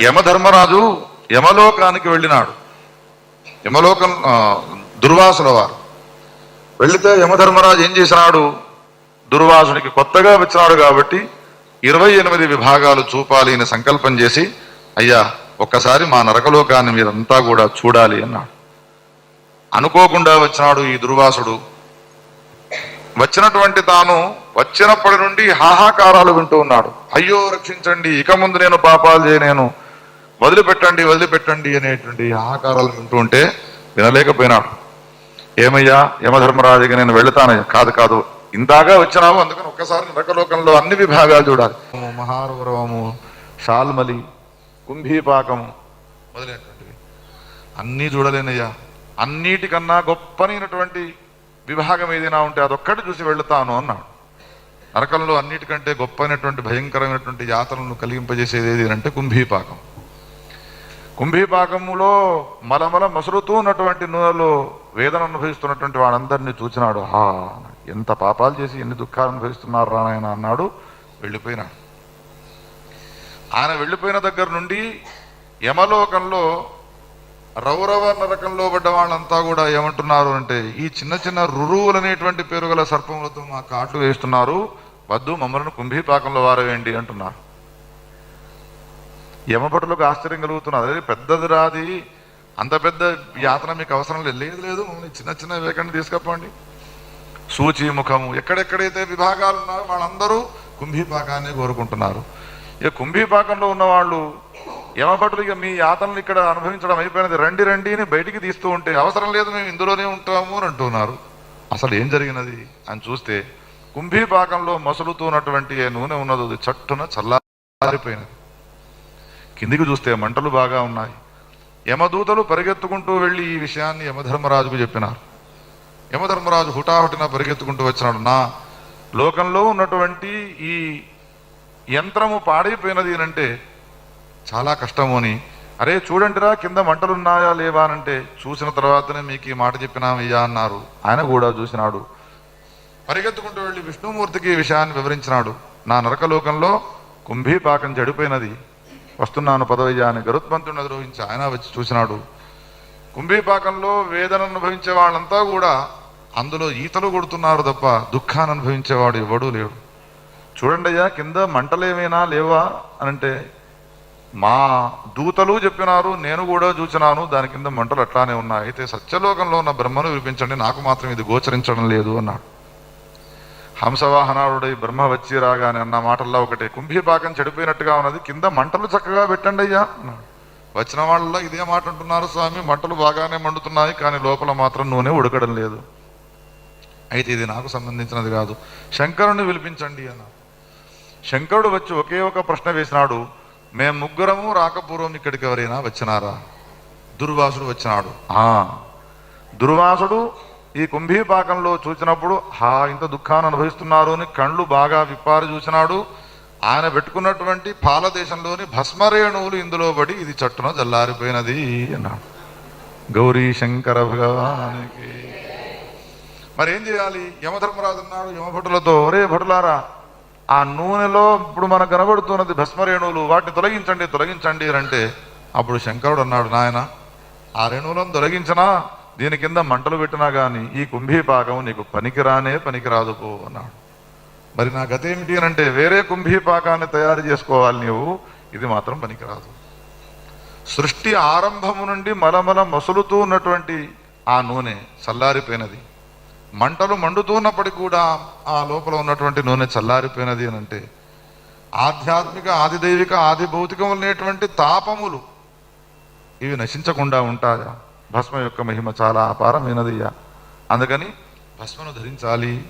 యమధర్మరాజు యమలోకానికి వెళ్ళినాడు. యమలోకం దుర్వాసుల వారు. వెళితే యమధర్మరాజు ఏం చేసినాడు? దుర్వాసునికి కొత్తగా వచ్చినాడు కాబట్టి ఇరవై ఎనిమిది విభాగాలు చూపాలి అని సంకల్పం చేసి అయ్యా ఒక్కసారి మా నరకలోకాన్ని మీరంతా కూడా చూడాలి అన్నాడు. అనుకోకుండా వచ్చినాడు ఈ దుర్వాసుడు. వచ్చినటువంటి తాను వచ్చినప్పటి నుండి హాహాకారాలు వింటూ ఉన్నాడు. అయ్యో రక్షించండి ఇక ముందు నేను పాపాలు చేయనేను వదిలిపెట్టండి వదిలిపెట్టండి అనేటువంటి ఆకారాలు వింటూ ఉంటే వినలేకపోయినాడు ఏమయ్యా యమధర్మరాజుగా నేను వెళుతానయ్యా కాదు కాదు. ఇందాక వచ్చినావు అందుకని ఒక్కసారి నరకలోకంలో అన్ని విభాగాలు చూడాలి. మహారౌరవము షాల్మలి కుంభీపాకము మొదలైనటువంటివి. అన్నీ చూడలేనయ్యా. అన్నిటికన్నా గొప్పనైనటువంటి విభాగం ఏదైనా ఉంటే అదొక్కటి చూసి వెళుతాను అన్నాడు. నరకంలో అన్నిటికంటే గొప్పైనటువంటి భయంకరమైనటువంటి యాతనలను కలిగింపజేసేది ఏది అంటే కుంభీపాకం. కుంభీపాకములో మలమల మసులుతూ ఉన్నటువంటి నూనెలో వేదన అనుభవిస్తున్నటువంటి వాడందరినీ చూచినాడు. హా ఎంత పాపాలు చేసి ఎన్ని దుఃఖాలు అనుభవిస్తున్నారు రానాయన అన్నాడు. వెళ్ళిపోయినాడు ఆయన వెళ్ళిపోయిన దగ్గర నుండి యమలోకంలో రౌరవ నరకంలో పడ్డ వాళ్ళంతా కూడా ఏమంటున్నారు అంటే ఈ చిన్న చిన్న రురువులు అనేటువంటి పేరు గల సర్పములతో మా కాట్లు వేస్తున్నారు. వద్దు మమ్మల్ని కుంభీపాకంలో వారవేయండి అంటున్నారు. యమపటులకు ఆశ్చర్యం కలుగుతున్నది అదే పెద్దది రాది. అంత పెద్ద యాతన మీకు అవసరం లేదు. లేదు లేదు. చిన్న చిన్న వేకండి తీసుకపోండి. సూచి ముఖము. ఎక్కడెక్కడైతే విభాగాలు ఉన్నారో వాళ్ళందరూ కుంభీపాకాన్ని కోరుకుంటున్నారు. ఇక కుంభీపాకంలో ఉన్న వాళ్ళు ఇక మీ యాతనలు ఇక్కడ అనుభవించడం అయిపోయినది. రండి రండి అని బయటికి తీస్తూ ఉంటే అవసరం లేదు మేము ఇందులోనే ఉంటాము అని అంటున్నారు. అసలు ఏం జరిగినది? అని చూస్తే కుంభీపాకంలో మసులుతూ ఉన్నటువంటి నూనె ఉన్నది చట్టున చల్లారిపోయినది. కిందికి చూస్తే మంటలు బాగా ఉన్నాయి. యమదూతలు పరిగెత్తుకుంటూ వెళ్ళి ఈ విషయాన్ని యమధర్మరాజుకు చెప్పినారు. యమధర్మరాజు హుటాహుటిన పరిగెత్తుకుంటూ వచ్చినాడు. నా లోకంలో ఉన్నటువంటి ఈ యంత్రము పాడైపోయినది అంటే చాలా కష్టము అని. అరే చూడండిరా కింద మంటలున్నాయా లేవా అనంటే చూసిన తర్వాతనే మీకు ఈ మాట చెప్పినామయ్యా అన్నారు. ఆయన కూడా చూసినాడు. పరిగెత్తుకుంటూ వెళ్ళి విష్ణుమూర్తికి ఈ విషయాన్ని వివరించినాడు. నా నరకలోకంలో కుంభీపాకం చెడిపోయినది. వస్తున్నాను పదవయ్యా అని గరుత్మంతుడిని ఎదురోహించి ఆయన వచ్చి చూసినాడు. కుంభీపాకంలో వేదన అనుభవించే వాళ్ళంతా కూడా అందులో ఈతలు కొడుతున్నారు తప్ప దుఃఖాన్ని అనుభవించేవాడు ఎవడూ లేడు. చూడండి అయ్యా కింద మంటలేమైనా లేవా అనంటే మా దూతలు చెప్పినారు నేను కూడా చూచినాను దాని కింద మంటలు అట్లానే ఉన్నాయి. అయితే సత్యలోకంలో ఉన్న బ్రహ్మను వినిపించండి నాకు మాత్రం ఇది గోచరించడం లేదు అన్నాడు. హంసవాహనాడుడై బ్రహ్మ వచ్చి రాగానే అన్న మాటల్లో ఒకటే కుంభీపాకం చెడిపోయినట్టుగా ఉన్నది కింద మంటలు చక్కగా పెట్టండి అయ్యా వచ్చిన వాళ్ళలో ఇదే మాట అంటున్నారు స్వామి మంటలు బాగానే మండుతున్నాయి కానీ లోపల మాత్రం నూనె ఉడకడం లేదు. అయితే ఇది నాకు సంబంధించినది కాదు. శంకరుణ్ణి పిలిపించండి అన్న శంకరుడు వచ్చి ఒకే ఒక ప్రశ్న వేసినాడు మేము ముగ్గురము రాకపూర్వం ఇక్కడికి ఎవరైనా వచ్చినారా? దుర్వాసుడు వచ్చినాడు ఆ దుర్వాసుడు ఈ కుంభీపాకంలో చూసినప్పుడు హా ఇంత దుఃఖాన్ని అనుభవిస్తున్నారు అని కళ్ళు బాగా విప్పారు చూసినాడు. ఆయన పెట్టుకున్నటువంటి పాలదేశంలోని భస్మరేణువులు ఇందులో పడి ఇది చట్టున జల్లారిపోయినది అన్నాడు. గౌరీ శంకర భగవానికి. మరి ఏం చేయాలి? యమధర్మరాజు అన్నాడు యమభటులతో ఒరే భటులారా ఆ నూనెలో ఇప్పుడు మనకు కనబడుతున్నది భస్మరేణువులు వాటిని తొలగించండి తొలగించండి అంటే అప్పుడు శంకరుడు అన్నాడు నాయన ఆ రేణువులను తొలగించినా? దీని కింద మంటలు పెట్టినా కానీ ఈ కుంభీపాకం నీకు పనికిరానే పనికిరాదు పో అన్నాడు. మరి నా గత ఏమిటి అని అంటే వేరే కుంభీపాకాన్ని తయారు చేసుకోవాలి నీవు ఇది మాత్రం పనికిరాదు. సృష్టి ఆరంభము నుండి మలమల మసులుతూ ఉన్నటువంటి ఆ నూనె చల్లారిపోయినది. మంటలు మండుతున్నప్పటికీ కూడా ఆ లోపల ఉన్నటువంటి నూనె చల్లారిపోయినది అని అంటే ఆధ్యాత్మిక ఆదిదైవిక ఆది భౌతికములనేటువంటి తాపములు ఇవి నశించకుండా ఉంటాయా? భస్మ యొక్క మహిమ చాలా అపారమైనదియ్యా. అందుకని భస్మను ధరించాలి.